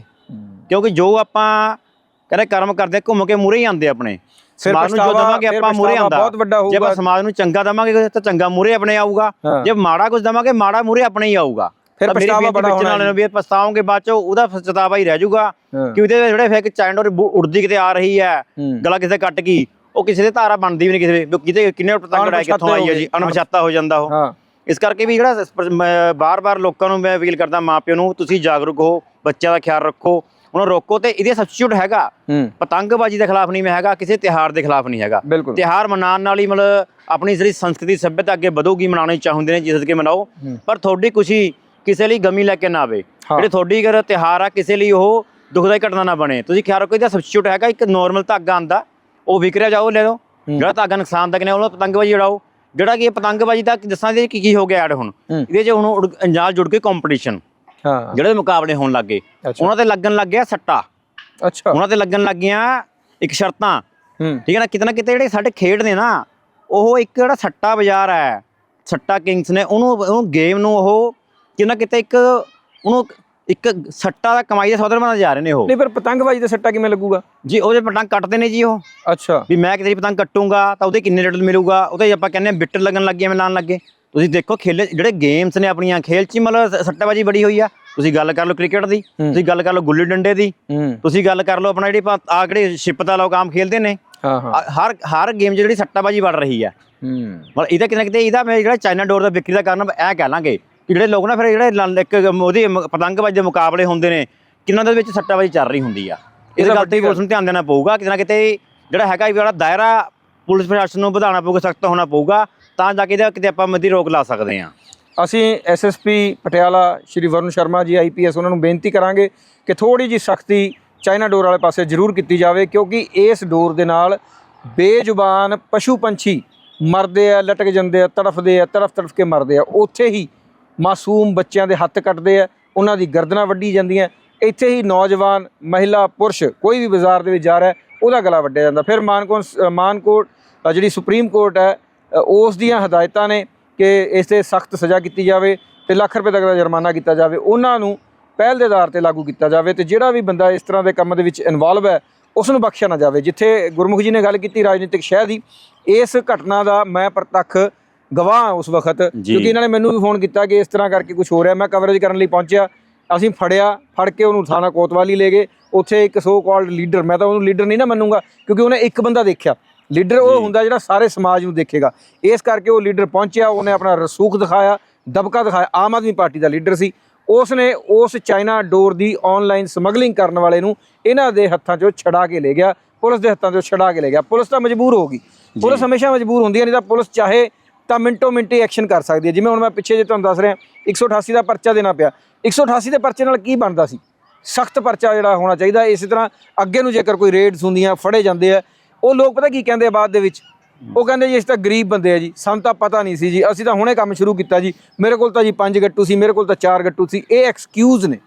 ਕਿਉਂਕਿ ਜੋ ਆਪਾਂ ਕਹਿੰਦੇ ਕਰਮ ਕਰਦੇ ਘੁੰਮ ਕੇ ਮੂਰੇ ਹੀ ਆਉਂਦੇ ਆਪਣੇ। ਫਿਰ ਸਮਾਜ ਨੂੰ ਜੋ ਦਵਾਂਗੇ ਫਿਰ ਆਪਾਂ ਮੂਰੇ ਆਉਂਦਾ। ਬਹੁਤ ਵੱਡਾ ਜੇ ਆਪਾਂ ਹੋਊਗਾ। ਸਮਾਜ ਨੂੰ ਚੰਗਾ ਦਵਾਂਗੇ ਤਾਂ ਚੰਗਾ ਮੂਰੇ ਆਪਣੇ ਆਊਗਾ। ਜੇ ਮਾੜਾ ਕੁਝ ਦਵਾਂਗੇ ਮਾੜਾ ਮੂਰੇ ਆਪਣੇ ਹੀ ਆਊਗਾ। ਫਿਰ ਪਛਤਾਵਾ ਬੜਾ ਹੋਣਾ ਨਾਲ ਵੀ ਪਛਤਾਓਗੇ ਬਾਅਦ ਚੋਂ ਉਹਦਾ ਪਛਤਾਵਾ ਹੀ ਰਹਿ ਜਾਊਗਾ। ਕਿ ਉਹਦੇ ਜਿਹੜੇ ਫੇਕ ਚੈਨਲ ਉੜਦੀ ਕਿਤੇ ਆ ਰਹੀ ਹੈ। ਗਲਾ ਕਿਸੇ ਕੱਟ ਗਈ ਉਹ ਕਿਸੇ ਦੇ ਧਾਰਾ ਬਣਦੀ ਵੀ ਨਹੀਂ ਕਿਸੇ ਦੇ ਕਿਤੇ ਕਿੰਨੇ ਪਤੰਗ ਉਡਾਏ ਕਿੱਥੋਂ ਆਈ ਹੈ ਜੀ ਅਣਪਛਾਤਾ ਹੋ ਜਾਂਦਾ ਉਹ। ਹਾਂ। ਇਸ ਕਰਕੇ ਵੀ ਜਿਹੜਾ ਬਾਰ-ਬਾਰ ਲੋਕਾਂ ਨੂੰ ਮੈਂ ਅਪੀਲ ਕਰਦਾ ਮਾਪਿਆਂ ਨੂੰ ਤੁਸੀਂ ਜਾਗਰੂਕ ਹੋ ਬੱਚਿਆਂ ਦਾ ਖਿਆਲ ਰੱਖੋ ਉਹਨੂੰ ਰੋਕੋ ਤੇ ਇਹਦੇ ਸਬਸਟੀਟਿਊਟ ਹੈਗਾ। ਹੂੰ। ਪਤੰਗਬਾਜ਼ੀ ਦੇ ਖਿਲਾਫ ਨਹੀਂ ਮੈਂ ਹੈਗਾ ਕਿਸੇ ਤਿਹਾਰ ਦੇ ਖਿਲਾਫ ਨਹੀਂ ਹੈਗਾ। ਤਿਹਾਰ ਮਨਾਉਣ ਨਾਲ ਹੀ ਮਤਲਬ ਆਪਣੀ ਜਿਹੜੀ ਸੰਸਕ੍ਰਿਤੀ ਸੱਭਿਅਤਾ ਅੱਗੇ ਵਧੂਗੀ ਮਨਾਉਣੀ ਚਾਹੁੰਦੇ ਨੇ ਜਿਸ ਕੇ ਮਨਾਓ। ਹੂੰ। ਪਰ ਤੁਹਾਡੀ ਖੁਸ਼ੀ ਕਿਸੇ ਲਈ ਗਮੀ ਲੈ ਕੇ ਨਾ ਆਵੇ। ਹਾਂ। ਜਿਹੜੇ ਤੁਹਾਡੀ ਅਗਰ ਤਿਹਾਰ ਆ ਕਿਸੇ ਲਈ ਉਹ ਦੁਖਦਾਈ ਘਟਨਾ ਨਾ ਬਣੇ। ਤੁਸੀਂ ਖਿਆਲ ਰੱਖੋ ਇਹਦਾ ਸਬਸਟੀਟਿਊਟ ਹੈਗਾ ਇੱਕ ਨਾਰਮਲ ਧਾਗਾ ਆਂਦਾ ਉਹ ਵਿਕਰਿਆ ਜਾਓ ਲੈ ਲਓ। ਜਿਹੜਾ ਧਾਗਾ ਨੁਕਸਾਨਦਾਇਕ ਨੇ ਉਹ ਪਤੰਗਬਾਜ਼ੀ ਉਡਾਓ। ਜਿਹੜਾ ਕਿ ਇਹ ਪਤੰਗਬਾਜ਼ੀ ਦਾ ਦੱਸਾਂ 'ਚ ਕੀ ਕੀ ਹੋ ਗਿਆ ਐਡ ਹੁਣ। ਇਹਦੇ 'ਚ ਹੁਣ ਅੰਜਾਲ ਜੁੜ ਕੇ ਕੰਪੀਟੀਸ਼ਨ ਹਾਂ। ਜਿਹੜੇ ਮੁਕਾਬਲੇ ਹੋਣ ਲੱਗੇ ਉਹਨਾਂ ਤੇ ਲੱਗਣ ਲੱਗ ਗਿਆ ਸੱਟਾ। ਅੱਛਾ। ਉਹਨਾਂ ਤੇ ਲੱਗਣ ਲੱਗ ਗਿਆ ਇੱਕ ਸ਼ਰਤਾਂ। ਠੀਕ ਹੈ ਨਾ? ਕਿਤੇ ਨਾ ਕਿਤੇ ਜਿਹੜੇ ਸਾਡੇ ਖੇਡ ਨੇ ਨਾ ਉਹ ਇੱਕ ਜਿਹੜਾ ਸੱਟਾ ਬਾਜ਼ਾਰ ਹੈ ਸੱਟਾ ਕਿੰਗਸ ਨੇ ਉਹਨੂੰ ਉਹਨੂੰ ਗੇਮ ਨੂੰ ਉਹ ਕਿਤੇ ਨਾ ਕਿਤੇ ਇੱਕ ਉਹਨੂੰ ਇੱਕ ਸੱਟਾ ਦਾ ਕਮਾਈ ਦਾ ਸਾਧਨ ਬਣਾਉਂਦੇ ਜਾ ਰਹੇ ਨੇ ਉਹ। ਨਹੀਂ ਪਰ ਪਤੰਗਬਾਜ਼ੀ ਦਾ ਸੱਟਾ ਕਿਵੇਂ ਲੱਗੂਗਾ? ਜੀ ਉਹਦੇ ਪਤੰਗ ਕੱਟਦੇ ਨੇ ਜੀ ਉਹ। ਅੱਛਾ। ਵੀ ਮੈਂ ਕਿਤੇ ਪਤੰਗ ਕੱਟੂੰਗਾ ਤਾਂ ਉਹਦੇ ਕਿੰਨੇ ਰੇਟ ਮਿਲੂਗਾ? ਉਹਦੇ ਆਪਾਂ ਕਹਿੰਦੇ ਆ ਬਿੱਟ ਲੱਗਣ ਲੱਗੇ ਲਾਣ ਲੱਗੇ ਤੁਸੀਂ ਦੇਖੋ ਖੇਲੇ ਜਿਹੜੇ ਗੇਮਸ ਨੇ ਆਪਣੀਆਂ ਖੇਲ ਚ ਹੀ ਮਤਲਬ ਸੱਟਾਬਾਜ਼ੀ ਬੜੀ ਹੋਈ ਆ। ਤੁਸੀਂ ਗੱਲ ਕਰ ਲਓ ਕ੍ਰਿਕਟ ਦੀ ਤੁਸੀਂ ਗੱਲ ਕਰ ਲਓ ਗੁੱਲੀ ਡੰਡੇ ਦੀ। ਤੁਸੀਂ ਗੱਲ ਕਰ ਲਓ ਆਪਣਾ ਜਿਹੜੀ ਆ ਜਿਹੜੇ ਛਿਪ ਦਾ ਲੋਕ ਆਮ ਖੇਲਦੇ ਨੇ। ਹਾਂ ਹਾਂ। ਆ- ਹਰ ਹਰ ਗੇਮ ਜਿਹੜੀ ਸੱਟਾਬਾਜੀ ਵੱਧ ਰਹੀ ਹੈ ਹੂੰ। ਮਤਲਬ ਇਹਦਾ ਕਿਤੇ ਨਾ ਕਿਤੇ ਇਹਦਾ ਮੈਂ ਜਿਹੜਾ ਚਾਈਨਾ ਡੋਰ ਦਾ ਵਿਕਰੀ ਦਾ ਕਾਰਨ ਇਹ ਕਹਿ ਲਾਂਗੇ। ਜਿਹੜੇ ਲੋਕ ਨਾ ਫਿਰ ਜਿਹੜੇ ਲ- ਇੱਕ ਉਹਦੀ ਮ- ਪਤੰਗਬਾਜ਼ੀ ਦੇ ਮੁਕਾਬਲੇ ਹੁੰਦੇ ਨੇ ਕਿੰਨਾਂ ਦੇ ਵਿੱਚ ਸੱਟਾਬਾਜ਼ੀ ਚੱਲ ਰਹੀ ਹੁੰਦੀ ਆ? ਇਸ ਇਹਦਾ ਗੱਲ ਤੇ ਪੁਲਿਸ ਨੂੰ ਧਿਆਨ ਦੇਣਾ ਪਊਗਾ ਕਿਤੇ ਨਾ ਕਿਤੇ ਜਿਹੜਾ ਹੈਗਾ ਵੀ ਜਿਹੜਾ ਦਾਇਰਾ ਪੁਲਿਸ ਪ੍ਰਸ਼ਾਸਨ ਨੂੰ ਵਧਾਉਣਾ ਪਊਗਾ ਸਖਤ ਹੋਣਾ ਪਊਗਾ ਤਾਂ ਜਾ ਕੇ ਇਹਦਾ ਕਿਤੇ ਆਪਾਂ ਮੱਦੀ ਰੋਕ ਲਾ ਸਕਦੇ ਹਾਂ। ਅਸੀਂ ਐਸਐਸਪੀ ਪਟਿਆਲਾ ਸ਼੍ਰੀ ਵਰੁਣ ਸ਼ਰਮਾ ਜੀ ਆਈਪੀਐਸ ਉਹਨਾਂ ਨੂੰ ਬੇਨਤੀ ਕਰਾਂਗੇ ਕਿ ਥੋੜੀ ਜੀ ਸਖਤੀ ਚਾਈਨਾ ਡੋਰ ਵਾਲੇ ਪਾਸੇ ਜ਼ਰੂਰ ਕੀਤੀ ਜਾਵੇ ਕਿਉਂਕਿ ਇਸ ਡੋਰ ਦੇ ਨਾਲ ਬੇਜ਼ੁਬਾਨ ਪਸ਼ੂ ਪੰਛੀ ਮਰਦੇ ਆ ਲਟਕ ਜਾਂਦੇ ਆ ਤੜਫਦੇ ਆ ਤੜਫ ਤੜਫ ਕੇ ਮਰਦੇ ਆ ਉੱਥੇ ਹੀ ਮਾਸੂਮ ਬੱਚਿਆਂ ਦੇ ਹੱਥ ਕੱਟਦੇ ਆ, ਉਹਨਾਂ ਦੀ ਗਰਦਨਾਂ ਵੱਢੀ ਜਾਂਦੀਆਂ। ਇੱਥੇ ਹੀ ਨੌਜਵਾਨ ਮਹਿਲਾ, ਪੁਰਸ਼ ਕੋਈ ਵੀ ਬਾਜ਼ਾਰ ਦੇ ਵਿੱਚ ਜਾ ਰਿਹਾ, ਉਹਦਾ ਗਲਾ ਵੱਢਿਆ ਜਾਂਦਾ। ਫਿਰ ਮਾਨਕੋਟ ਮਾਨਕੋਟ ਜਿਹੜੀ ਸੁਪਰੀਮ ਕੋਰਟ ਹੈ ਉਸ ਦੀਆਂ ਹਦਾਇਤਾਂ ਨੇ ਕਿ ਇਸ ਤੇ ਸਖਤ ਸਜ਼ਾ ਕੀਤੀ ਜਾਵੇ ਤੇ ਲੱਖ ਰੁਪਏ ਤੱਕ ਦਾ ਜੁਰਮਾਨਾ ਕੀਤਾ ਜਾਵੇ। ਉਹਨਾਂ ਨੂੰ ਪਹਿਲ ਦੇ ਆਧਾਰ ਤੇ ਲਾਗੂ ਕੀਤਾ ਜਾਵੇ ਤੇ ਜਿਹੜਾ ਵੀ ਬੰਦਾ ਇਸ ਤਰ੍ਹਾਂ ਦੇ ਕੰਮ ਦੇ ਵਿੱਚ ਇਨਵੋਲਵ ਹੈ ਉਸ ਨੂੰ ਬਖਸ਼ਿਆ ਨਾ ਜਾਵੇ। ਜਿੱਥੇ ਗੁਰਮੁਖ ਜੀ ਨੇ ਗੱਲ ਕੀਤੀ ਰਾਜਨੀਤਿਕ ਸ਼ਹਿ ਦੀ, ਇਸ ਘਟਨਾ ਦਾ ਮੈਂ ਪ੍ਰਤੱਖ ਗਵਾਹ ਹਾਂ ਉਸ ਵਕਤ। ਕਿਉਂਕਿ ਇਹਨਾਂ ਨੇ ਮੈਨੂੰ ਵੀ ਫੋਨ ਕੀਤਾ ਕਿ ਇਸ ਤਰ੍ਹਾਂ ਕਰਕੇ ਕੁਝ ਹੋ ਰਿਹਾ। ਮੈਂ ਕਵਰੇਜ ਕਰਨ ਲਈ ਪਹੁੰਚਿਆ। ਅਸੀਂ ਫੜਿਆ ਫੜ ਕੇ ਉਹਨੂੰ ਥਾਣਾ ਕੋਤਵਾਲੀ ਲੈ ਗਏ। ਉੱਥੇ ਇੱਕ ਸੋ ਕਾਲਡ ਲੀਡਰ ਮੈਂ ਤਾਂ ਉਹਨੂੰ ਲੀਡਰ ਨਹੀਂ ਨਾ ਮੰਨੂਗਾ ਕਿਉਂਕਿ ਉਹਨੇ ਇੱਕ ਬੰਦਾ ਦੇਖਿਆ। ਲੀਡਰ ਉਹ ਹੁੰਦਾ ਜਿਹੜਾ ਸਾਰੇ ਸਮਾਜ ਨੂੰ ਦੇਖੇਗਾ। ਇਸ ਕਰਕੇ ਉਹ ਲੀਡਰ ਪਹੁੰਚਿਆ ਉਹਨੇ ਆਪਣਾ ਰਸੂਖ ਦਿਖਾਇਆ ਦਬਕਾ ਦਿਖਾਇਆ। ਆਮ ਆਦਮੀ ਪਾਰਟੀ ਦਾ ਲੀਡਰ ਸੀ। ਉਸ ਨੇ ਉਸ ਚਾਈਨਾ ਡੋਰ ਦੀ ਆਨਲਾਈਨ ਸਮਗਲਿੰਗ ਕਰਨ ਵਾਲੇ ਨੂੰ ਇਹਨਾਂ ਦੇ ਹੱਥਾਂ 'ਚੋਂ ਛਡਾ ਕੇ ਲੈ ਗਿਆ। ਪੁਲਿਸ ਦੇ ਹੱਥਾਂ 'ਚੋਂ ਛਡਾ ਕੇ ਲੈ ਗਿਆ। ਪੁਲਿਸ ਤਾਂ ਮਜਬੂਰ ਹੋ ਗਈ। ਪੁਲਿਸ ਹਮੇਸ਼ਾ ਮਜਬੂਰ ਹੁੰਦੀ ਹੈ ਨਹੀਂ ਤਾਂ ਪੁਲਿਸ ਚਾਹੇ ਤਾਂ ਮਿੰਟੋ ਮਿੰਟੀ ਐਕਸ਼ਨ ਕਰ ਸਕਦੀ ਹੈ। ਜਿਵੇਂ ਹੁਣ ਮੈਂ ਪਿੱਛੇ ਜੇ ਤੁਹਾਨੂੰ ਦੱਸ ਰਿਹਾ 188 ਦਾ ਪਰਚਾ ਦੇਣਾ ਪਿਆ। 188 ਦੇ ਪਰਚੇ ਨਾਲ ਕੀ ਬਣਦਾ ਸੀ? ਸਖਤ ਪਰਚਾ ਜਿਹੜਾ ਹੋਣਾ ਚਾਹੀਦਾ। ਇਸੇ ਤਰ੍ਹਾਂ ਅੱਗੇ ਨੂੰ ਜੇਕਰ ਕੋਈ ਰੇਡਸ ਹੁੰਦੀਆਂ ਫੜੇ ਜਾਂਦੇ ਆ ਉਹ ਲੋਕ ਪਤਾ ਕੀ ਕਹਿੰਦੇ ਆ ਬਾਅਦ ਦੇ ਵਿੱਚ? ਉਹ ਕਹਿੰਦੇ ਜੀ ਅਸੀਂ ਤਾਂ ਗਰੀਬ ਬੰਦੇ ਆ ਜੀ। ਸਾਨੂੰ ਤਾਂ ਪਤਾ ਨਹੀਂ ਸੀ ਜੀ। ਅਸੀਂ ਤਾਂ ਹੁਣੇ ਕੰਮ ਸ਼ੁਰੂ ਕੀਤਾ ਜੀ। ਮੇਰੇ ਕੋਲ ਤਾਂ ਜੀ ਪੰਜ ਗੱਟੂ ਸੀ ਮੇਰੇ ਕੋਲ ਤਾਂ ਚਾਰ ਗੱਟੂ ਸੀ। ਇਹ ਐਕਸਕਿਊਜ਼ ਨੇ।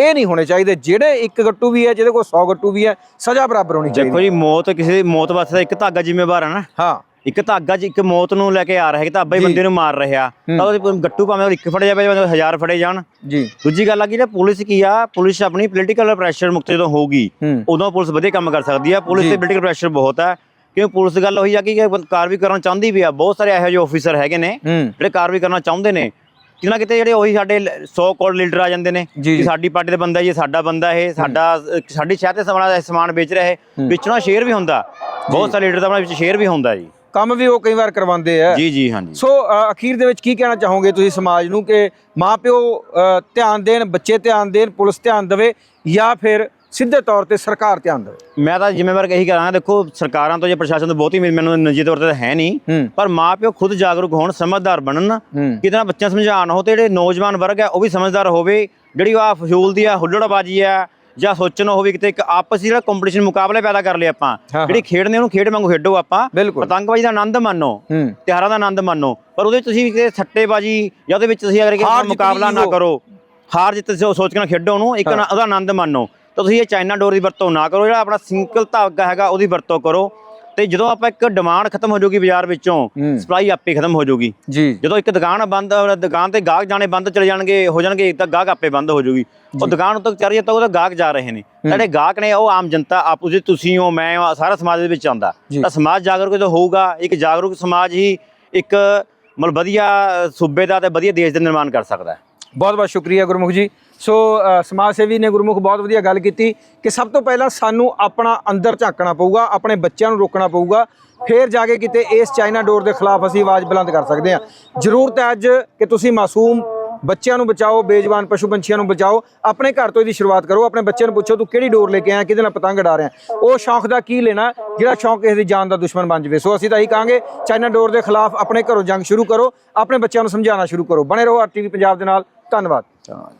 ਇਹ ਨਹੀਂ ਹੋਣੇ ਚਾਹੀਦੇ। ਜਿਹੜੇ ਇੱਕ ਗੱਟੂ ਵੀ ਹੈ ਜਿਹਦੇ ਕੋਲ 100 ਗੱਟੂ ਵੀ ਹੈ ਸਜ਼ਾ ਬਰਾਬਰ ਹੋਣੀ ਚਾਹੀਦੀ ਦੇਖੋ ਜੀ ਮੌਤ ਕਿਸੇ ਦੀ ਮੌਤ ਵਾਸਤੇ ਇੱਕ ਧਾਗਾ ਜ਼ਿੰਮੇਵਾਰ ਹੈ ਨਾ। ਹਾਂ। ਇੱਕ ਧਾਗਾ ਚ ਇੱਕ ਮੌਤ ਨੂੰ ਲੈ ਕੇ ਆ ਰਿਹਾ ਕਿ ਧਾਬਾ ਹੀ। ਬੰਦੇ ਨੂੰ ਮਾਰ ਰਿਹਾ। ਤਾਂ ਉਹਦੇ ਗੱਟੂ ਭਾਵੇਂ ਉਹ ਇੱਕ ਫੜੇ ਜਾਵੇ ਭਾਵੇਂ ਹਜ਼ਾਰ ਫੜੇ ਜਾਣ। ਜੀ। ਦੂਜੀ ਗੱਲ ਆ ਕਿ ਜੇ ਪੁਲਿਸ ਕੀ ਆ ਪੁਲਿਸ ਆਪਣੀ ਪੋਲੀਟੀਕਲ ਪ੍ਰੈਸ਼ਰ ਮੁਕਤ ਜਦੋਂ ਹੋਊਗੀ ਹੂੰ। ਉਦੋਂ ਪੁਲਿਸ ਵਧੀਆ ਕੰਮ ਕਰ ਸਕਦੀ ਆ। ਪੁਲਿਸ। ਤੇ ਪੋਲੀਟੀਕਲ ਪ੍ਰੈਸ਼ਰ ਬਹੁਤ ਆ। ਕਿਉਂ ਪੁਲਿਸ ਗੱਲ ਹੋਈ ਆ ਕਿ ਕਾਰਵਾਈ ਕਰਨਾ ਚਾਹੁੰਦੀ ਵੀ ਆ। ਬਹੁਤ ਸਾਰੇ ਇਹੋ ਜਿਹੇ ਆਫੀਸਰ ਹੈਗੇ ਨੇ ਹੂੰ। ਜਿਹੜੇ ਕਾਰਵਾਈ ਕਰਨਾ ਚਾਹੁੰਦੇ ਨੇ। ਕਿਤੇ ਨਾ ਕਿਤੇ ਜਿਹੜੇ ਉਹੀ ਸਾਡੇ 100 ਕੋਲ ਲੀਡਰ ਆ ਜਾਂਦੇ ਨੇ। ਕਿ ਸਾਡੀ ਪਾਰਟੀ ਦਾ ਬੰਦਾ ਇਹ ਸਾਡਾ ਬੰਦਾ ਇਹ ਸਾਡਾ ਸਾਡੀ ਸ਼ਹਿਰ ਤੇ ਸਮਾਨ ਸਮਾਨ ਵੇਚ ਰਿਹਾ ਹੈ। ਵਿੱਚੋਂ ਸ਼ੇਅਰ ਵੀ ਹੁੰਦਾ। ਬਹੁਤ ਸਾਰੇ ਲੀਡਰ ਦਾ ਆਪਣਾ ਵਿੱਚ ਸ਼ੇਅਰ ਵੀ ਹੁੰਦਾ ਜੀ। ਕੰਮ ਵੀ ਉਹ ਕਈ ਵਾਰ ਕਰਵਾਉਂਦੇ ਆ। ਜੀ ਜੀ ਹਾਂਜੀ। ਸੋ ਅ, ਅਖੀਰ ਦੇ ਵਿੱਚ ਕੀ ਕਹਿਣਾ ਚਾਹੋਗੇ ਤੁਸੀਂ ਸਮਾਜ ਨੂੰ ਕਿ ਮਾਪਿਓ ਅ, ਧਿਆਨ ਦੇਣ ਬੱਚੇ ਧਿਆਨ ਦੇਣ ਪੁਲਿਸ ਧਿਆਨ ਦੇਵੇ ਜਾਂ ਫਿਰ ਸਿੱਧੇ ਤੌਰ ਤੇ ਸਰਕਾਰ ਧਿਆਨ ਦੇਵੇ? ਮੈਂ ਤਾਂ ਜ਼ਿੰਮੇਵਾਰ ਇਹੀ ਕਰਾਂਗਾ ਦੇਖੋ ਸਰਕਾਰਾਂ ਤੋਂ ਜਾਂ ਪ੍ਰਸ਼ਾਸਨ ਤੋਂ ਬਹੁਤੀ ਉਮੀਦ ਮੈਨੂੰ ਨਿੱਜੀ ਤੌਰ ਤੇ ਤਾਂ ਹੈ ਨਹੀਂ। ਹੂੰ। ਪਰ ਮਾਪਿਓ ਖੁਦ ਜਾਗਰੂਕ ਹੋਣ ਸਮਝਦਾਰ ਬਣਨ। ਹੂੰ। ਕਿਤੇ ਨਾ ਬੱਚਿਆਂ ਨੂੰ ਸਮਝਾਉਣ ਹੋ ਤੇ ਜਿਹੜੇ ਨੌਜਵਾਨ ਵਰਗ ਹੈ ਉਹ ਵੀ ਸਮਝਦਾਰ ਹੋਵੇ। ਜਿਹੜੀ ਆ ਫਜ਼ੂਲ ਦੀ ਆ ਹੁੱਲੜਬਾਜੀ ਆ ਜਾਂ ਸੋਚਣ ਹੋਵੇ ਕਿਤੇ ਇੱਕ ਆਪਸ ਜਿਹੜਾ ਕੰਪੀਟੀਸ਼ਨ ਮੁਕਾਬਲੇ ਪੈਦਾ ਕਰ ਲਏ ਆਪਾਂ। ਜਿਹੜੀ ਖੇਡ ਨੇ ਉਹਨੂੰ ਖੇਡ ਵਾਂਗੂ ਖੇਡੋ ਆਪਾਂ। ਪਤੰਗਬਾਜ਼ੀ ਦਾ ਆਨੰਦ ਮੰਨੋ ਹੂੰ। ਤਿਉਹਾਰਾਂ ਦਾ ਆਨੰਦ ਮੰਨੋ ਪਰ ਉਹਦੇ ਤੁਸੀਂ ਕਿਤੇ ਸੱਟੇਬਾਜ਼ੀ ਜਾਂ ਉਹਦੇ ਵਿੱਚ ਤੁਸੀਂ ਅਗਰ ਕਿਸੇ ਮੁਕਾਬਲਾ ਵੀ ਨਾ। ਕਰੋ ਹਾਰ ਜਿੱਤ ਸੋਚ ਕੇ ਖੇਡੋ ਉਹਨੂੰ ਇੱਕ ਉਹਦਾ ਆਨੰਦ ਮਾਣੋ ਤਾਂ ਤੁਸੀਂ ਇਹ ਚਾਈਨਾ ਡੋਰ ਦੀ ਵਰਤੋਂ ਨਾ ਕਰੋ ਜਿਹੜਾ ਆਪਣਾ ਸਿੰਗਲ ਧਾਗਾ ਹੈਗਾ ਉਹਦੀ ਵਰਤੋਂ ਕਰੋ। ਤੇ ਜਦੋਂ ਆਪਾਂ ਇੱਕ ਡਿਮਾਂਡ ਖਤਮ ਹੋ ਜਾਊਗੀ ਬਾਜ਼ਾਰ ਵਿੱਚੋਂ। ਸਪਲਾਈ ਆਪੇ ਖਤਮ ਹੋ ਜਾਊਗੀ। ਜੀ। ਜਦੋਂ ਇੱਕ ਦੁਕਾਨ ਬੰਦ ਦੁਕਾਨ ਤੇ ਗਾਹਕ ਜਾਣੇ ਬੰਦ ਚਲੇ ਜਾਣਗੇ ਹੋ ਜਾਣਗੇ ਤਾਂ ਗਾਹਕ ਆਪੇ ਬੰਦ ਹੋ ਜਾਊਗੀ। ਉਹ ਦੁਕਾਨ ਉਤੋਂ ਹੈ ਤਾਂ ਉਹਦਾ ਗਾਹਕ ਜਾ ਰਹੇ ਨੇ। ਜਿਹੜੇ ਗਾਹਕ ਨੇ ਉਹ ਆਮ ਜਨਤਾ ਆਪੂ ਜੇ ਤੁਸੀਂ ਹੋ ਮੈਂ ਹਾਂ ਸਾਰਾ ਸਮਾਜ ਦੇ ਵਿੱਚ ਆਉਂਦਾ। ਤਾਂ ਸਮਾਜ ਜਾਗਰੂਕ ਜਦੋਂ ਹੋਊਗਾ ਇੱਕ ਜਾਗਰੂਕ ਸਮਾਜ ਹੀ ਇੱਕ ਮਤਲਬ ਵਧੀਆ ਸੂਬੇ ਦਾ ਤੇ ਵਧੀਆ ਦੇਸ਼ ਦਾ ਨਿਰਮਾਣ ਕਰ ਸਕਦਾ ਹੈ। ਬਹੁਤ ਬਹੁਤ ਸ਼ੁਕਰੀਆ ਗੁਰਮੁਖ ਜੀ। ਸੋ ਸਮਾਜ ਸੇਵੀ ਨੇ ਗੁਰਮੁਖ ਬਹੁਤ ਵਧੀਆ ਗੱਲ ਕੀਤੀ ਕਿ ਸਭ ਤੋਂ ਪਹਿਲਾਂ ਸਾਨੂੰ ਆਪਣਾ ਅੰਦਰ ਝਾਕਣਾ ਪਊਗਾ, ਆਪਣੇ ਬੱਚਿਆਂ ਨੂੰ ਰੋਕਣਾ ਪਊਗਾ, ਫੇਰ ਜਾ ਕੇ ਕਿਤੇ ਇਸ ਚਾਈਨਾ ਡੋਰ ਦੇ ਖਿਲਾਫ ਅਸੀਂ ਆਵਾਜ਼ ਬੁਲੰਦ ਕਰ ਸਕਦੇ ਹਾਂ। ਜ਼ਰੂਰਤ ਹੈ ਅੱਜ ਕਿ ਤੁਸੀਂ ਮਾਸੂਮ ਬੱਚਿਆਂ ਨੂੰ ਬਚਾਓ, ਬੇਜਵਾਨ ਪਸ਼ੂ ਪੰਛੀਆਂ ਨੂੰ ਬਚਾਓ, ਆਪਣੇ ਘਰ ਤੋਂ ਇਹਦੀ ਸ਼ੁਰੂਆਤ ਕਰੋ, ਆਪਣੇ ਬੱਚਿਆਂ ਨੂੰ ਪੁੱਛੋ ਤੂੰ ਕਿਹੜੀ ਡੋਰ ਲੈ ਕੇ ਆਇਆ, ਕਿਹਦੇ ਨਾਲ ਪਤੰਗ ਉਡਾ ਰਿਹਾ ਉਹ ਸ਼ੌਂਕ ਦਾ ਕੀ ਲੈਣਾ, ਜਿਹੜਾ ਸ਼ੌਂਕ ਕਿਸੇ ਦੀ ਜਾਨ ਦਾ ਦੁਸ਼ਮਣ ਬਣ ਜਵੇ। ਸੋ ਅਸੀਂ ਤਾਂ ਇਹੀ ਕਹਾਂਗੇ, ਚਾਈਨਾ ਡੋਰ ਦੇ ਖਿਲਾਫ ਆਪਣੇ ਘਰੋਂ ਜੰਗ ਸ਼ੁਰੂ ਕਰੋ, ਆਪਣੇ ਬੱਚਿਆਂ ਨੂੰ ਸਮਝਾਉਣਾ ਸ਼ੁਰੂ ਕਰੋ। ਬਣੇ ਰਹੋ ਆਰਟੀਵੀ ਪੰਜਾਬ ਦੇ ਨਾਲ। ਧੰਨਵਾਦ।